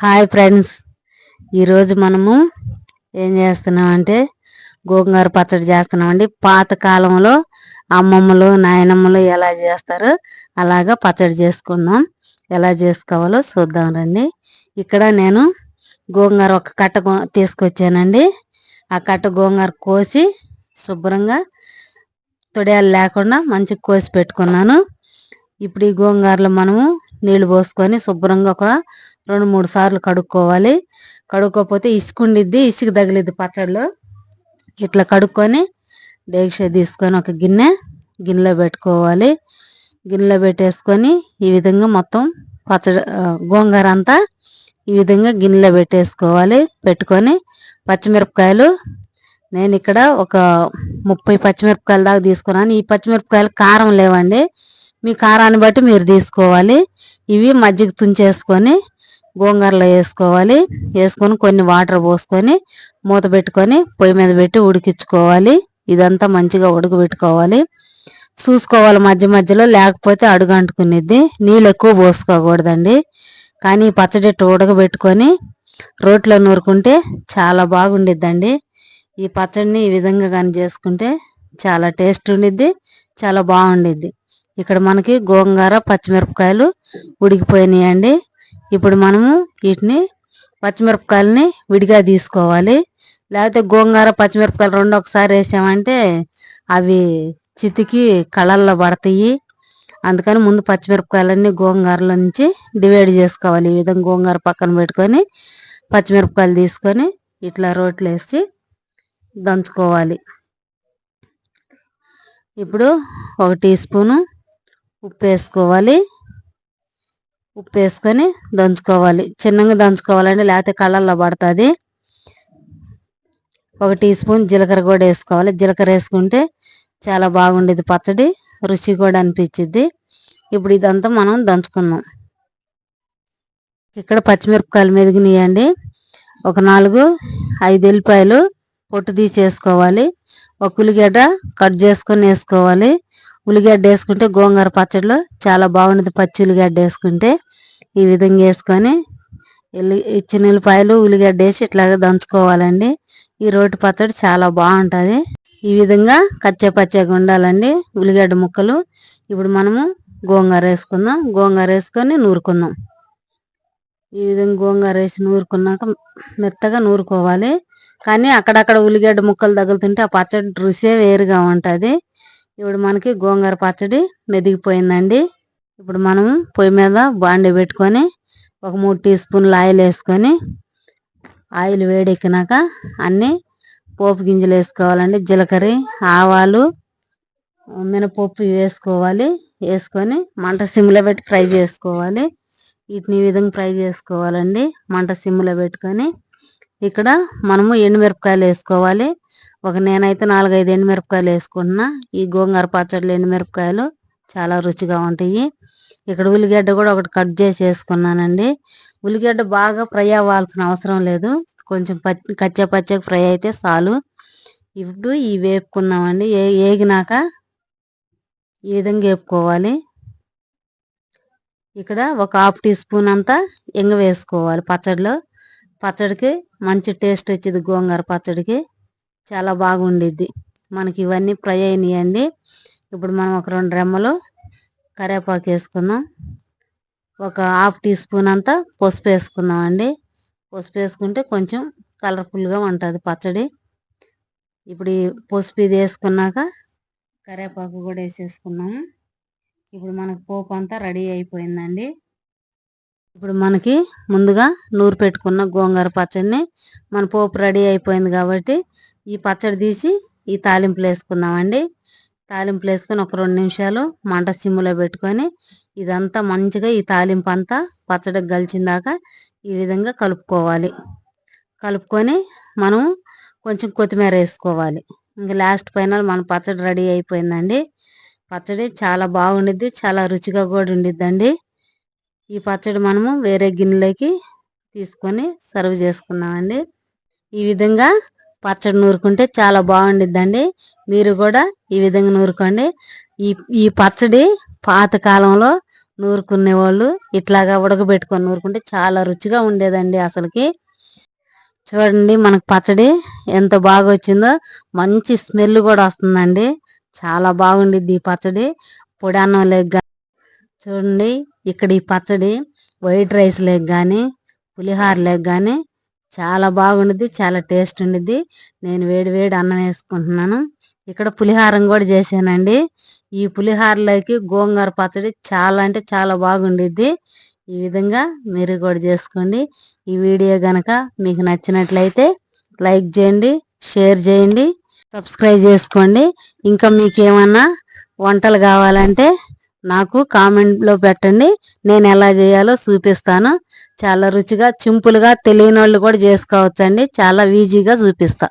Hi friends. ఈరోజు మనము ఏం చేస్తున్నామంటే గోంగూర పచ్చడి చేస్తున్నామండి. పాత కాలంలో అమ్మమ్మలు నాయనమ్మలు ఎలా చేస్తారో అలాగా పచ్చడి చేసుకున్నాం ఎలా చేసుకోవాలో చూద్దాం రండి. ఇక్కడ నేను గోంగూర ఒక కట్ట తీసుకొచ్చానండి. ఆ కట్ట గోంగూర కోసి శుభ్రంగా తొడియాలు లేకుండా మంచిగా కోసి పెట్టుకున్నాను. ఇప్పుడు ఈ గోంగూరలో మనము నీళ్ళు పోసుకొని శుభ్రంగా ఒక రెండు మూడు సార్లు కడుక్కోవాలి. కడుక్కోకపోతే ఇసుకుండిద్ది ఇసుక తగిలిద్ది పచ్చడిలో. ఇట్లా కడుక్కొని డేక్ష తీసుకొని ఒక గిన్నె గిన్నెలో పెట్టుకోవాలి. గిన్నెలో పెట్టేసుకొని ఈ విధంగా మొత్తం పచ్చడి గోంగూర అంతా ఈ విధంగా గిన్నెలో పెట్టేసుకోవాలి. పెట్టుకొని పచ్చిమిరపకాయలు నేను ఇక్కడ ఒక ముప్పై పచ్చిమిరపకాయల దాకా తీసుకున్నాను. ఈ పచ్చిమిరపకాయలు కారం లేవండి. మీ కారాన్ని బట్టి మీరు తీసుకోవాలి. ఇవి మజ్జిగ తుంచేసుకొని గోంగూరలో వేసుకోవాలి. వేసుకొని కొన్ని వాటర్ పోసుకొని మూత పెట్టుకొని పొయ్యి మీద పెట్టి ఉడికించుకోవాలి. ఇదంతా మంచిగా ఉడకబెట్టుకోవాలి. చూసుకోవాలి మధ్య మధ్యలో లేకపోతే అడుగు అంటుకునేది నీళ్ళు ఎక్కువ పోసుకోకూడదండి. కానీ పచ్చడి ఉడకబెట్టుకొని రోట్లో నూరుకుంటే చాలా బాగుండిద్దండి. ఈ పచ్చడిని ఈ విధంగా కానీ చేసుకుంటే చాలా టేస్ట్ ఉండిద్ది చాలా బాగుండిద్ది. ఇక్కడ మనకి గోంగూర పచ్చిమిరపకాయలు ఉడికిపోయినాయండి. ఇప్పుడు మనము వీటిని పచ్చిమిరపకాయలని విడిగా తీసుకోవాలి. లేకపోతే గోంగూర పచ్చిమిరపకాయలు రెండు ఒకసారి వేసామంటే అవి చితికి కళల్లో పడతాయి. అందుకని ముందు పచ్చిమిరపకాయలన్నీ గోంగూరలో నుంచి డివైడ్ చేసుకోవాలి. ఈ విధంగా గోంగూర పక్కన పెట్టుకొని పచ్చిమిరపకాయలు తీసుకొని ఇట్లా రోట్లో వేసి దంచుకోవాలి. ఇప్పుడు ఒక టీ స్పూను ఉప్పు వేసుకోవాలి. ఉప్పు వేసుకొని దంచుకోవాలి. చిన్నగా దంచుకోవాలండి లేకపోతే కళ్ళల్లో పడుతుంది. ఒక టీ స్పూన్ జీలకర్ర కూడా వేసుకోవాలి. జీలకర్ర వేసుకుంటే చాలా బాగుండేది పచ్చడి రుచి కూడా అనిపించింది ఇప్పుడు ఇదంతా మనం దంచుకున్నాం. ఇక్కడ పచ్చిమిరపకాయలు మెదిగినాయండి. ఒక నాలుగు ఐదు ఎల్లిపాయలు పొట్టు తీసేసుకోవాలి. ఒక ఉల్లిగడ్డ కట్ చేసుకొని వేసుకోవాలి. ఉల్లిగడ్డ వేసుకుంటే గోంగూర పచ్చడిలో చాలా బాగుంటుంది. పచ్చి ఉల్లిగడ్డ వేసుకుంటే ఈ విధంగా వేసుకొని ఇచ్చిన ఉల్లిపాయలు ఉల్లిగడ్డ వేసి ఇట్లాగా దంచుకోవాలండి. ఈ రోటి పచ్చడి చాలా బాగుంటుంది. ఈ విధంగా కచ్చే పచ్చగా ఉండాలండి ఉల్లిగడ్డ ముక్కలు. ఇప్పుడు మనము గోంగూర వేసుకుందాం. గోంగూర వేసుకొని నూరుకుందాం. ఈ విధంగా గోంగూర వేసి నూరుకున్నాక మెత్తగా నూరుకోవాలి. కానీ అక్కడక్కడ ఉల్లిగడ్డ ముక్కలు తగులుతుంటే ఆ పచ్చడి రుసే వేరుగా ఉంటుంది. ఇప్పుడు మనకి గోంగూర పచ్చడి మెదిగిపోయిందండి. ఇప్పుడు మనము పొయ్యి మీద బాండి పెట్టుకొని ఒక మూడు టీ స్పూన్లు ఆయిల్ వేసుకొని ఆయిల్ వేడెక్కినాక అన్నీ పోపు గింజలు వేసుకోవాలండి. జీలకర్ర ఆవాలు మినపప్పు వేసుకోవాలి. వేసుకొని మంట సిమ్లో పెట్టి ఫ్రై చేసుకోవాలి. వీటిని ఈ విధంగా ఫ్రై చేసుకోవాలండి. మంట సిమ్లో పెట్టుకొని ఇక్కడ మనము ఎండుమిరపకాయలు వేసుకోవాలి. ఒక నేనైతే నాలుగైదు ఎండుమిరపకాయలు వేసుకుంటున్నా. ఈ గోంగూర పచ్చడిలో ఎండుమిరపకాయలు చాలా రుచిగా ఉంటాయి. ఇక్కడ ఉల్లిగడ్డ కూడా ఒకటి కట్ చేసి వేసుకున్నానండి. ఉల్లిగడ్డ బాగా ఫ్రై అవ్వాల్సిన అవసరం లేదు. కొంచెం పచ్చి కచ్చా పచ్చగా ఫ్రై అయితే చాలు. ఇప్పుడు ఈ వేపుకుందామండి. ఏ ఏగినాక ఈ విధంగా వేపుకోవాలి. ఇక్కడ ఒక హాఫ్ టీ స్పూన్ అంతా ఎంగ వేసుకోవాలి పచ్చడిలో. పచ్చడికి మంచి టేస్ట్ వచ్చేది గోంగూర పచ్చడికి. చాలా బాగుండిద్ది. మనకి ఇవన్నీ ఫ్రై అయినాయండి. ఇప్పుడు మనం ఒక రెండు రెమ్మలు కరివేపాకు వేసుకుందాం ఒక హాఫ్ టీ స్పూన్ అంతా పసుపు వేసుకుందాం అండి పసుపు వేసుకుంటే కొంచెం కలర్ఫుల్గా ఉంటుంది పచ్చడి. ఇప్పుడు ఈ పసుపు ఇది వేసుకున్నాక కరివేపాకు కూడా వేసేసుకున్నాము ఇప్పుడు మనకు పోపు అంతా రెడీ అయిపోయిందండి. ఇప్పుడు మనకి ముందుగా నూరు పెట్టుకున్న గోంగూర పచ్చడిని మన పోపు రెడీ అయిపోయింది కాబట్టి ఈ పచ్చడి తీసి ఈ తాలింపులు వేసుకుందామండి. తాలింపులు వేసుకొని ఒక రెండు నిమిషాలు మంట సిమ్లో పెట్టుకొని ఇదంతా మంచిగా ఈ తాలింపు అంతా పచ్చడికి గలిచిందాక ఈ విధంగా కలుపుకోవాలి. కలుపుకొని మనం కొంచెం కొత్తిమీర వేసుకోవాలి. ఇంకా లాస్ట్ పైన మన పచ్చడి రెడీ అయిపోయిందండి. పచ్చడి చాలా బాగుండిద్ది చాలా రుచిగా కూడా ఉండిద్దండి. ఈ పచ్చడి మనము వేరే గిన్నెలోకి తీసుకొని సర్వ్ చేసుకున్నామండి ఈ విధంగా పచ్చడి నూరుకుంటే చాలా బాగుండిద్దండి. మీరు కూడా ఈ విధంగా నూరుకోండి. ఈ ఈ పచ్చడి పాతకాలంలో నూరుకునే వాళ్ళు ఇట్లాగా ఉడకబెట్టుకొని నూరుకుంటే చాలా రుచిగా ఉండేదండి అసలుకి. చూడండి మనకు పచ్చడి ఎంత బాగా వచ్చిందో మంచి స్మెల్ కూడా వస్తుందండి. చాలా బాగుండిద్ది ఈ పచ్చడి. పొడి అన్నం లేక చూడండి ఇక్కడ ఈ పచ్చడి వైట్ రైస్ లేక కానీ పులిహార లేక కానీ చాలా బాగుండిద్ది చాలా టేస్ట్ ఉండిద్ది నేను వేడి వేడి అన్నం వేసుకుంటున్నాను. ఇక్కడ పులిహారం కూడా చేశానండి. ఈ పులిహారలోకి గోంగూర పచ్చడి చాలా అంటే చాలా బాగుండిద్ది. ఈ విధంగా మీరు కూడా చేసుకోండి. ఈ వీడియో గనక మీకు నచ్చినట్లయితే లైక్ చేయండి షేర్ చేయండి సబ్స్క్రైబ్ చేసుకోండి. ఇంకా మీకు ఏమన్నా వంటలు కావాలంటే నాకు కామెంట్లో పెట్టండి. నేను ఎలా చేయాలో చూపిస్తాను. చాలా రుచిగా సింపుల్గా తెలియని వాళ్ళు కూడా చేసుకోవచ్చండి. చాలా ఈజీగా చూపిస్తా.